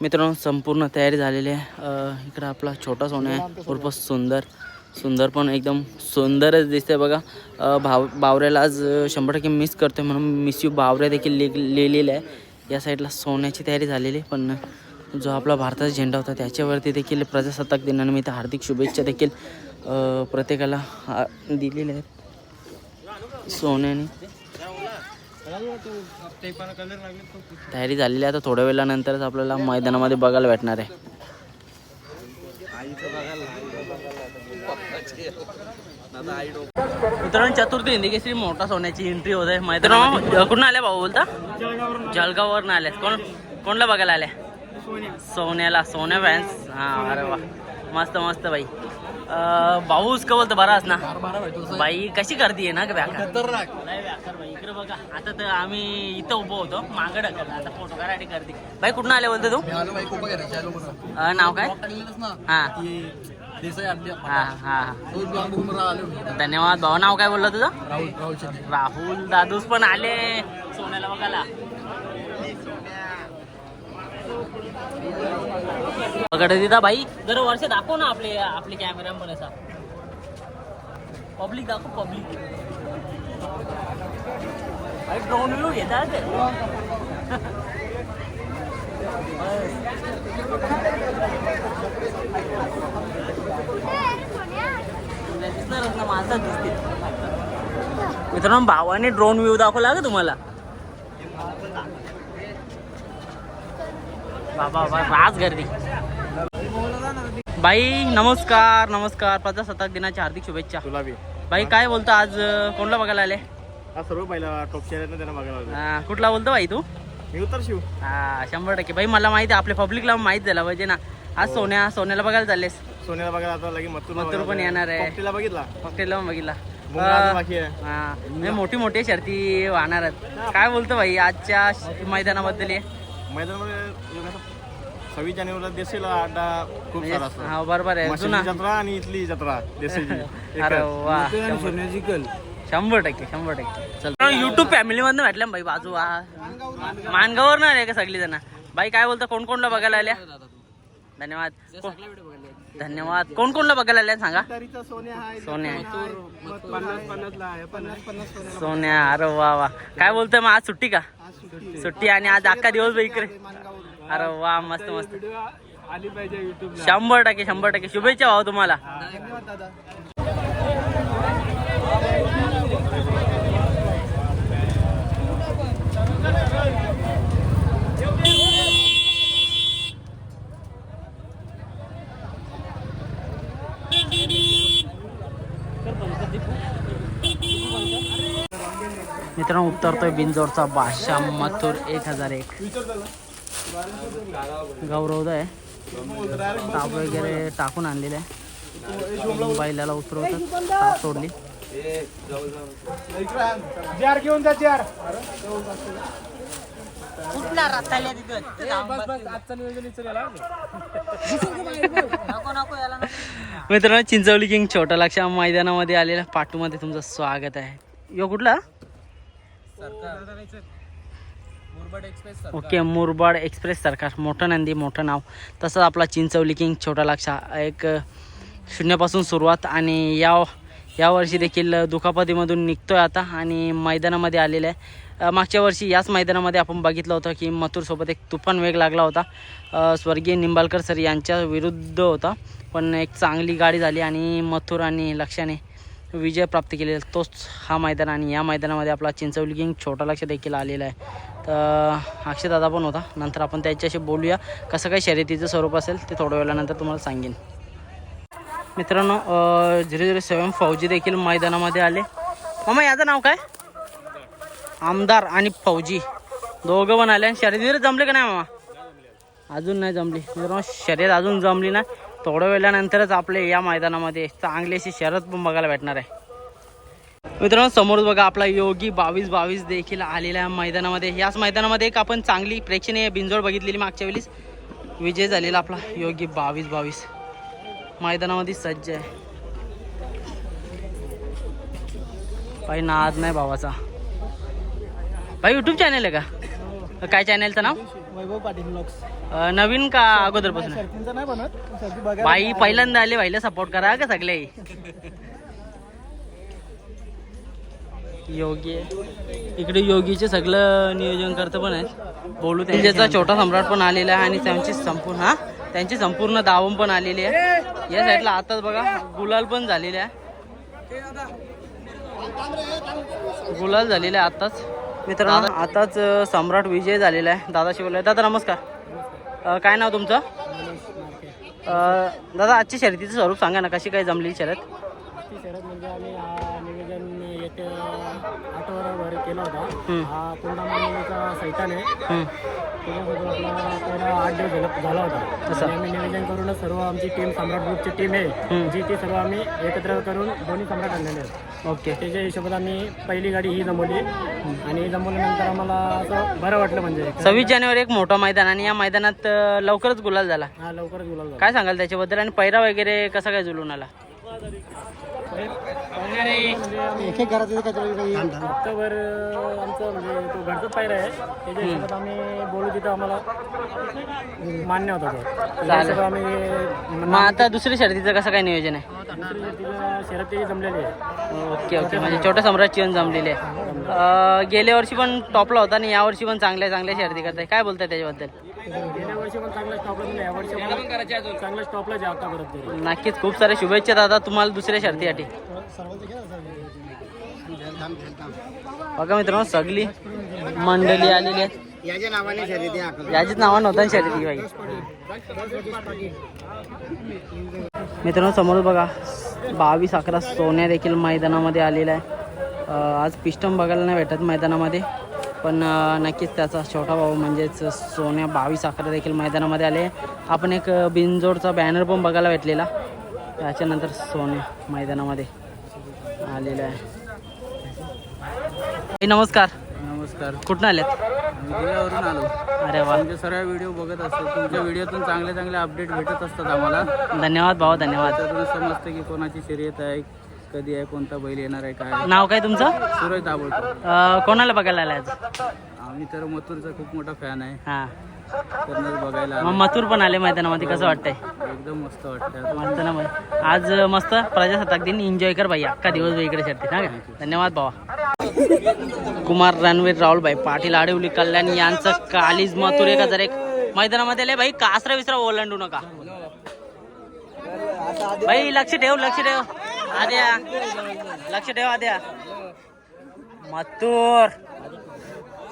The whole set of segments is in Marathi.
मित्रांनो संपूर्ण तयारी झालेली आहे. इकडं आपला छोटा सोना आहे. उर्फ सुंदर. सुंदर पण एकदम सुंदरच दिसते बघा. भाव बावऱ्याला आज शंभर टक्के मिस करतोय म्हणून मिस यू बावऱ्या देखील लिहिलेलं आहे. या साईडला सोन्याची तयारी झालेली आहे. पण जो आपला भारताचा झेंडा होता त्याच्यावरती देखील प्रजासत्ताक दिनानिमित्त हार्दिक शुभेच्छा देखील प्रत्येकाला दिलेल्या आहेत. सोन्याने. तयारी झालेली आहे. आता थोड्या वेळानंतरच आपल्याला मैदानामध्ये बघायला भेटणार आहे. मित्रांनो चतुर्थी हिंदी केसरी मोठा सोन्याची एंट्री होत आहे. मैदानामध्ये कुठून आल्या भाऊ बोलता? जळगाववरून. आल्या. कोण कोणला बघायला आल्या? सोन्याला. सोन्या फॅन्स हा अरे वा. मस्त मस्त बाई. अं, भाऊ उसका बोलतो बराच ना? बाई कशी करते ना का बाई इकडे बघा. आता तर आम्ही इथं उभं होतो. मागं ढकललं आता फोटो करते बाई कुठून आले बोलतो तू? अं, नाव काय? हा. हा हा धन्यवाद भाऊ. नाव काय बोललं तुझं? राहुल दादूस पण आले. सोन्याला बघायला. बघा दिदा भाई जर वर्ष दाखव ना आपले आपले कॅमेरा पण असा. पब्लिक दाखव पब्लिक भाई ड्रोन व्ह्यू घेतात ते. मित्रांनो भावाने ड्रोन व्ह्यू दाखवला का तुम्हाला? बाबा बाबा राज गर्दी. बाई नमस्कार नमस्कार. प्रजासत्ताक दिनाच्या हार्दिक शुभेच्छा. तुला बी. बाई काय बोलतो आज कोणला बघायला आले? हा सर्व पहिला टॉप शेअर त्यांना बघायला आलो. हा, कुठला बोलतो बाई तू? मी उतर शिव. हा शंभर टक्के. बाई मला माहिती आहे आपल्या पब्लिकला माहीत झालं पाहिजे ना. आज सोन्या सोन्याला बघायला चाललेस. सोन्याला बघायला आता लगे पण येणार आहे. तिला बघितला? हा. म्हणजे मोठी मोठी शर्ती वाहणार आहेत. काय बोलतो भाई आजच्या मैदानाबद्दल हे? मैदानामध्ये सव्वीस जानेवारीला देसेल अड्डा खूप सारा असतो. म्हणजे हा बरोबर आहे. जत्रा आणि इथली जत्रा देसेची अरे वा शंभर. टक्के शंभर टक्के. चल. युट्यूब फॅमिली मधनं भेटल्या ना भाई बाजू हा. मानगावर ना रे का सगळी जण? बाई काय बोलता? कोण कोणला बघायला आल्या? धन्यवाद. धन्यवाद. कोण कोणला बघायला आल्या? सांगा. सोन्या सोन्या. अरे वा वा. काय बोलतोय मग? आज सुट्टी का? सुट्टी. आणि आज अख्खा दिवस बा इकडे. अरे वा मस्त मस्त. आली पाहिजे युट्यूब शंभर टक्के शंभर टक्के. शुभेच्छा भाऊ तुम्हाला. धन्यवाद दादा मित्रांनो उतरतोय बिंजोरचा बादशाह मथुर एक हजार एक. गौरवदय ताप वगैरे टाकून आणलेले आहे. बैलाला उतरवतात ताप सोडली. जार घेऊन जा जार. मित्रांनो चिंचवली किंग छोटा लक्ष मैदानामध्ये आलेल्या पाटूमध्ये तुमचं स्वागत आहे. यो कुठला? ओके मुरबाड एक्सप्रेस सरकार मोठं नंदी मोठं नाव. तसंच आपला चिंचवली किंग छोटा लक्ष एक शून्यापासून सुरुवात आणि या यावर्षी देखील दुखापतीमधून निघतोय आता आणि मैदानामध्ये आलेलं आहे. मागच्या वर्षी याच मैदानामध्ये आपण बघितलं होतं की मथुरसोबत एक तुफान वेग लागला होता. स्वर्गीय निंबाळकर सर यांच्या विरुद्ध होता. पण एक चांगली गाडी झाली आणि मथुर आणि लक्षाने विजय प्राप्त केलेला तोच हा मैदान आणि या मैदानामध्ये आपला चिंचवली किंग छोटा लक्ष देखील आलेला आहे. तर अक्षयदादा पण होता. नंतर आपण त्याच्याशी बोलूया. कसं काय शर्यतीचं स्वरूप असेल ते थोड्या वेळानंतर तुम्हाला सांगेन. मित्रांनो झिरो झिरो सेवन फौजी देखील मैदानामध्ये आले. मामा याचं नाव काय? आमदार आणि फौजी. दोघं पण आले. आणि शर्यत जमले का नाही मामा? अजून नाही जमली. मित्रांनो शर्यत अजून जमली ना थोड्या वेळानंतरच आपले या मैदानामध्ये चांगलीशी अशी पण बघायला भेटणार आहे. मित्रांनो समोर बघा आपला योगी बावीस बावीस देखील आलेला आहे मैदानामध्ये. याच मैदानामध्ये एक आपण चांगली प्रेक्षणीय बिंजोड बघितलेली मागच्या वेळीस विजय झालेला आपला योगी बावीस बावीस. मैदानामध्ये सज्ज आहे. भाई नाद नाही भावाचा. भाई युट्यूब चॅनल आहे का? काय चॅनलचं नाव? वैभव पाटील ब्लॉग्स अं, नवीन का अगोदरपासून? आहे? शर्तींचं नाही बनत शर्ती बघा बाई पहिल्यांदा आले भाईला सपोर्ट करा का सगळे? योगी आहे. इकडे योगीचे सगळं नियोजन करतं पण आहे बोलू त्यांच्याचा छोटा सम्राट पण आलेला आहे आणि त्यांची संपूर्ण हा? त्यांची संपूर्ण दावण पण आलेली आहे. या साईडला आताच बघा गुलाल पण झालेले आहे. गुलाल झालेले आहे आताच. मित्रांनो आताच सम्राट विजय झालेला आहे. दादाशी बोललाय दादा नमस्कार. काय नाव तुमचं? दादा आजची शर्यतीचं स्वरूप सांगा ना कशी काय जमली शर्यत? शर्यत म्हणजे आम्ही निवेदन येत्या आठवड्याभर केला होता. हा पुन्हा सैतान आहे. आपला तेरा आठ दिवस झाला झाला होता. असं. आणि आम्ही निवेदन करूनच सर्व आमची टीम सम्राट ग्रुपची टीम आहे. जी ती सर्व आम्ही एकत्र करून दोन्ही सम्राट आणलेले आहेत. ओके. त्याच्या हिशोबात आम्ही पहिली गाडी ही जमवली. आणि जमवल्यानंतर आम्हाला असं बरं वाटलं म्हणजे. सव्वीस जानेवारी एक मोठं मैदान आणि या मैदानात लवकरच गुलाल झाला. हा लवकरच गुलाल झाला. काय सांगाल त्याच्याबद्दल? आणि पैरा वगैरे कसा काय जुलून आला? एक एक घरात हप्ताभर आमचं म्हणजे तो घरचं पायरा आहे. त्याच्या हिशोबात आम्ही बोलू तिथं आम्हाला मान्य होता तो. हिशोबात आम्ही मग आता दुसरी शर्यतीचं कसं काय नियोजन आहे? दुसरी तिला शर्यत त्याची जमलेली आहे. Okay okay. म्हणजे छोट्या सम्राटची येऊन जमलेली आहे. अं, गेल्या वर्षी पण टॉपला होता आणि यावर्षी पण चांगल्या चांगल्या शर्यती करताय. काय बोलताय त्याच्याबद्दल? गेल्या वर्षी पण चांगला स्टॉपला दिला या वर्षी पण चांगला स्टॉपला आहे आतापर्यंत तरी नक्कीच खूप साऱ्या शुभेच्छा दादा तुम्हाला दुसऱ्या शर्तीसाठी. बघा मित्रांनो सगळी मंडळी आलेली आहे याच्या नावाने शर्यती याचीच नावं नव्हतं ना शर्यती बाई. मित्रांनो समोर बघा बावीस अकरा सोन्या देखील मैदानामध्ये आलेला आहे आज पिस्टम बघायला नाही भेटत मैदानामध्ये. पण नक्कीच त्याचा छोटा भाऊ म्हणजेच सोन्या बावीस अकरा देखील मैदानामध्ये आले. आपण एक बिनजोडचा बॅनर पण बघायला भेटलेला. त्याच्यानंतर सोन्या मैदानामध्ये आलेला आहे. नमस्कार. नमस्कार. कुठून आलेत? दिव्यावरून आलो. अरे वा. तुमचे सर्व व्हिडिओ बघत असतो. तुमच्या व्हिडिओतून चांगले चांगले अपडेट भेटत असतात आम्हाला. धन्यवाद भाऊ धन्यवाद. त्यातून समजतं की कोणाची शर्यत आहे कधी आहे कोणता बैल येणार आहे काय नाव काय तुमचं? सुरज दाबोळकर अं, कोणाला बघायला आलाय आज? आम्ही तर मथुरचा खूप मोठा फॅन आहे. हा. बघायला मग मथुर पण आले मैदानामध्ये कसं वाटतंय. एकदम मस्त वाटतं वाटतं ना मग आज मस्त प्रजासत्ताक दिन. एन्जॉय कर भाई अख्खा दिवस इकडे शर्ती ना का? धन्यवाद भावा. कुमार रणवीर राहुल भाई पाटील आडिवली कल्याण यांचं कालीज मथुर एक हजार एक. मैदानामध्ये आले भाई कासरा विसरा ओलांडू नका. भाई लक्ष ठेव लक्ष ठेव. आद्या लक्ष ठेव आद्या. मथुर.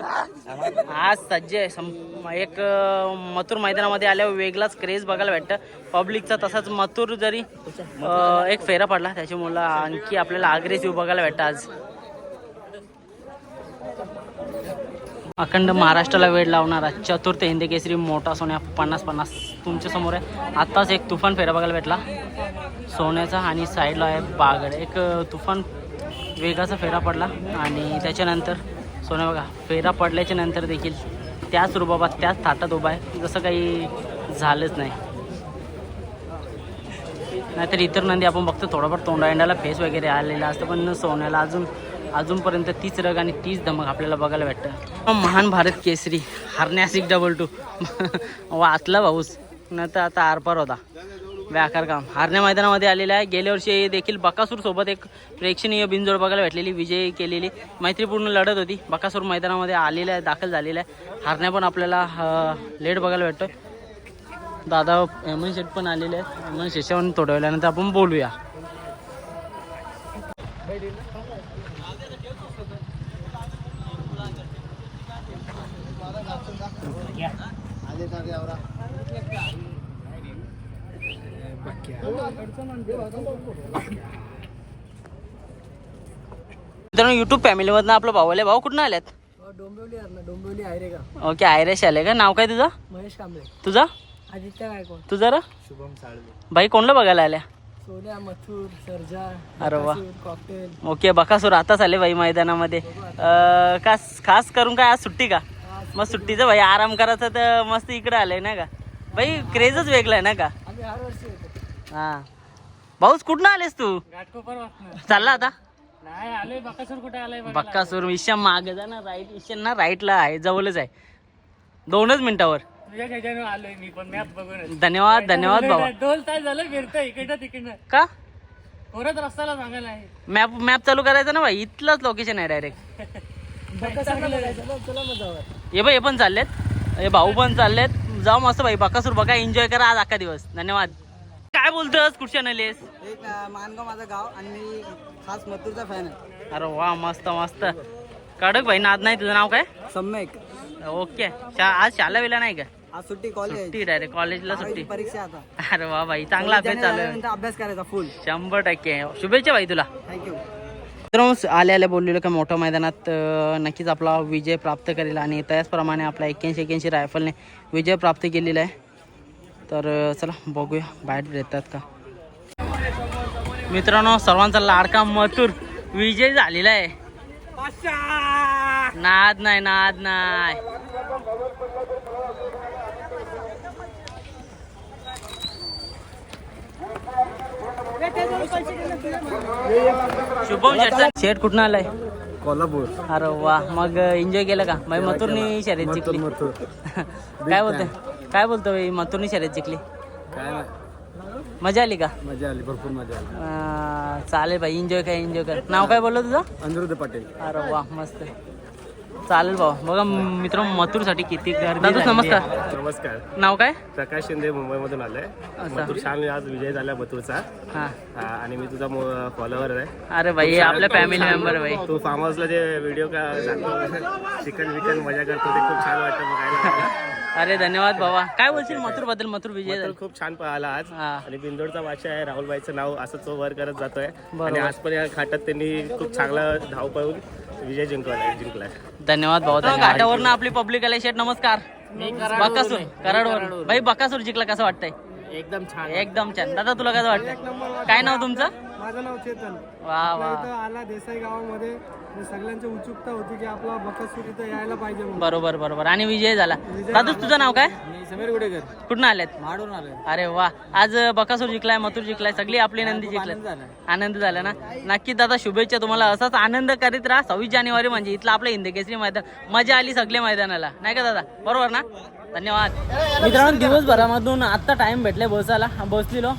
आज सज्ज आहे एक मथुर मैदानामध्ये आल्यावर वेगळाच क्रेज बघायला भेटतं. पब्लिकचा तसाच मथुर जरी एक फेरा पडला त्याच्यामुळं आणखी आपल्याला अग्रेसिव्ह बघायला भेटतं आज. अखंड महाराष्ट्राला वेळ लावणारा चतुर्थ हिंदी केसरी मोठा सोन्या पन्नास पन्नास तुमच्यासमोर आहे. आत्ताच एक तुफान फेरा बघायला भेटला. सोन्याचा आणि साईडला आहे बागड. एक तुफान वेगाचा फेरा पडला आणि त्याच्यानंतर सोन्या बघा फेरा पडल्याच्या नंतर देखील त्याच रुबाबात त्याच थाटात उभा आहे. जसं काही झालंच नाही. नाहीतर इतर नंदी आपण बघतो थोडंफार तोंडायंडाला फेस वगैरे आलेला असतं पण सोन्याला अजून अजूनपर्यंत तीच रग आणि तीच धमक आपल्याला बघायला भेटतं. महान भारत केसरी हरण्यासिक डबल टू वाचला भाऊस. न तर आता आरपार होता. व्याकार काम. हारण्या मैदानामध्ये आलेला आहे. गेल्या वर्षी देखील बकासूर सोबत एक प्रेक्षणीय बिनजोड बघायला भेटलेली विजय केलेली मैत्रीपूर्ण लढत होती. बकासूर मैदानामध्ये आलेला आहे दाखल झालेला आहे. हारण्या पण आपल्याला लेट बघायला भेटतो दादा हेमंत शेठ पण आलेले आहेत. हेमंत शेषावर थोड्या वेळानंतर आपण बोलूया. मित्रांनो युट्यूब फॅमिलीमधनं आपलं भाऊ आले भाऊ कुठून आल्यात डोंबिवली डोंबिवली आहे रे का ओके आयरेश आले का? नाव काय तुझं? महेश कांबळे. तुझं? आदित्य गायकवाड. तुझं रा? शुभम साळवे. बाई कोणला बघायला आल्या? सोन्या मथुर सर्जा अरे वा. कॉकटेल ओके बकासूर आताच आले बाई मैदानामध्ये. खास करून काय आज सुट्टी का? मग सुट्टीचं भाई आराम करायचा तर मस्त इकडे आलंय ना का? भाई क्रेजच वेगळा आहे ना का? हा. भाऊच कुठनं आलेस तू? चालला आता? बक्कासूर ईशा मागे जा ना राईट ईशान ना राईटला आहे जवळच आहे. दोनच मिनिटावर. तुझ्या ह्याच्यानं आलोय मी पण मॅप बघून धन्यवाद धन्यवाद बाबा दोन तास झालं फिरतोय इकडनं तिकडनं. का? परत रस्त्याला सांगायला आहे. मॅप मॅप चालू करायचं ना भाई? इथलंच लोकेशन आहे डायरेक्ट हे बाई हे पण चाललेत. हे भाऊ पण चाललेत. जाऊ मस्त भाई बकासूर बघा एन्जॉय करा आज अख्खा दिवस. धन्यवाद. काय बोलतोस? कुठच्या नलेस? एक मानगाव माझं गाव आणि मी खास मथुरचा फॅन आहे. अरे वा मस्त मस्त. कडक भाई नाद नाही. तुझं नाव काय? सम्यक. ओके. शा आज शाला वेला नाही का? आज सुट्टी कॉलेज सुट्टी डायरेक्ट कॉलेजला सुट्टी. परीक्षा आता. अरे वा भाई चांगला अभ्यास चालू आहे. अभ्यास करायचा फुल शंभर टक्के. शुभेच्छा भाई तुला. थँक्यू मित्रांनो आले आले बोललेलो का मोठ्या मैदानात नक्कीच आपला विजय प्राप्त करेल आणि त्याचप्रमाणे आपला एक्क्याऐंशी एक्क्याऐंशी रायफलने विजय प्राप्त केलेला आहे. तर चला बघूया बाहेर येतात का? मित्रांनो सर्वांचा लाडका मथुर विजय झालेला आहे. नाद नाही नाद नाही. शुभम शेठ शेठ कुठून आलाय? कोल्हापूर अरे वा मग एन्जॉय केलं का? मग मथुरनी शर्यत जिंकली. काय बोलतोय? काय बोलतो मथुरनी शर्यत जिंकली? काय मजा आली का? मजा आली भरपूर मजा आली. चालेल भाई एन्जॉय कर एन्जॉय कर. नाव काय बोललो तुझं? अनिरुद्ध पाटील. अरे वा मस्त. चालेल भाऊ. बघा मित्र मथुरसाठी किती गर्दी दादू नमस्कार. नमस्कार. नाव काय? प्रकाश शिंदे मुंबईमधून आलोय. मथुर छान आज विजय झाला मथुरचा. हा. हा, आणि मी तुझा फॉलोअर आहे. अरे भाई आपल्या फॅमिली मेंबर भाई तू फार्म हाऊसला जे व्हिडिओ का जातो चिकन विकन मजा करतो ते खूप छान वाटतं बघायला. अरे धन्यवाद बाबा. काय बोलशील मथुरबद्दल मथुर विजय मथुर खूप छान पळाला आज. हा. आणि बिंदोडचा बादशाह आहे राहुलबाईचं नाव असंच तो वर करत जातोय. आणि आज पण या खाटात त्यांनी खूप चांगला धाव पळून विजय जिंकवलाय जिंकलाय धन्यवाद भाऊ घाटावरनं आपली पब्लिक आले. शेठ नमस्कार. बकासूर कराडवर भाई बकासूर जिंकला कसं वाटतंय? एकदम छान. एकदम छान. दादा तुला कसं वाटतं काय नाव तुमचं? माझं नाव चेतन. वा वा. इथं आला देसाई गावामध्ये. आणि सगळ्यांची उत्सुकता होती की आपला बकासूर इथं यायला पाहिजे म्हणून. बरोबर बरोबर. आणि विजय झाला. दादू तुझं नाव काय? समीर गुडेकर. कुठून आलेत? माडून आलोय. अरे वा. आज बकासूर जिंकलाय मथुर जिंकलाय सगळी आपली नंदी जिंकलाय आनंद झाला. ना? नक्की दादा शुभेच्छा तुम्हाला. असाच आनंद करीत राहा. सव्वीस जानेवारी म्हणजे इथलं आपलं हिंदकेसरी मैदान. मजा आली सगळे मैदानाला. नाही का दादा? बरोबर ना? धन्यवाद. मित्रांनो दिवसभरामधून आत्ता टाइम भेटलाय बसायला बसलेलो.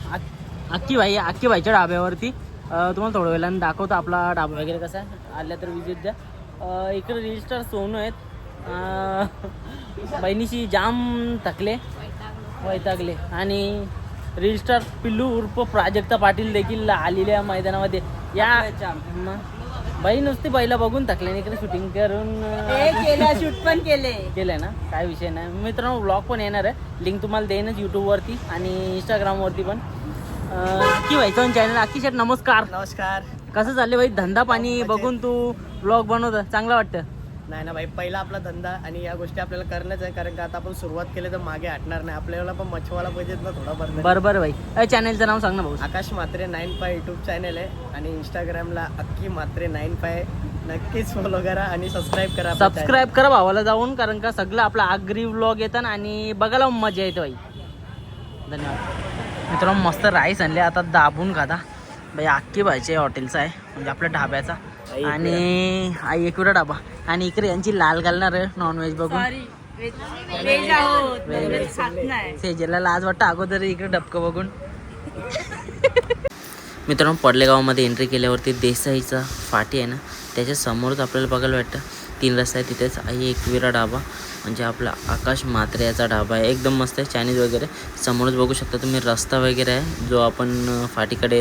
अक्की भाई अक्की भाईच्या डाब्यावरती अं, तुम्हाला थोड्या वेळाने दाखवतो आपला डाबा वगैरे कसा आहे. आल्या तर विजिट द्या. इकडे रजिस्टर सोनू आहेत. बहिणीशी जाम थकले. वैतागले. आणि रजिस्टर पिल्लू उर्फ प्राजक्ता पाटील देखील आलेल्या मैदानामध्ये. या बाई नुसती बैला बघून थकले इकडे शूटिंग करून केलं शूट पण केले. केलंय ना? काय विषय नाही. मित्रांनो ब्लॉग पण येणार आहे. लिंक तुम्हाला देईनच यूट्यूबवरती आणि इंस्टाग्रामवरती पण. की व्हायचं चॅनल अक्की शेठ नमस्कार. नमस्कार. कसं चाललंय भाई? धंदा पाणी बघून तू ब्लॉग बनवत चांगलं वाटतं? नाही ना भाई पहिला आपला धंदा आणि या गोष्टी आपल्याला करणंच आहे कारण का आता आपण सुरुवात केली तर मागे हटणार नाही. आपल्याला पण मच्छवाला पाहिजेत ना थोडा बरं बरं बरं भाई. चॅनलचं नाव सांग ना भाऊ. Akash Matre nine five YouTube channel आहे आणि इंस्टाग्रामला अक्की मात्रे नाईन फाय. नक्कीच फॉलो करा आणि सबस्क्राईब करा सबस्क्राईब करा भावाला जाऊन कारण का सगळं आपलं आगरी व्लॉग येतात आणि बघायला मजा येते भाई. धन्यवाद. मित्रांनो मस्त राईस आणले. आता दाबून खाता. भाई अख्खी भाईचे हॉटेलचा आहे. म्हणजे आपल्या ढाब्याचा. आणि आई एकविरा ढाबा. आणि इकडे यांची लाल घालणार नॉनव्हेज बघून. सेजेला लाज वाटतं अगोदर इकडे डबकं बघून. मित्रांनो पडलेगावामध्ये एंट्री केल्यावरती देसाईचा फाटी आहे ना. त्याच्या समोरच आपल्याला बघायला वाटतं तीन रस्ता आहे तिथेच आहे एकविरा ढाबा. म्हणजे आपला आकाश मात्रे याचा ढाबा आहे. एकदम मस्त आहे. चायनीज वगैरे. समोरच बघू शकता तुम्ही. रस्ता वगैरे आहे. जो आपण फाटीकडे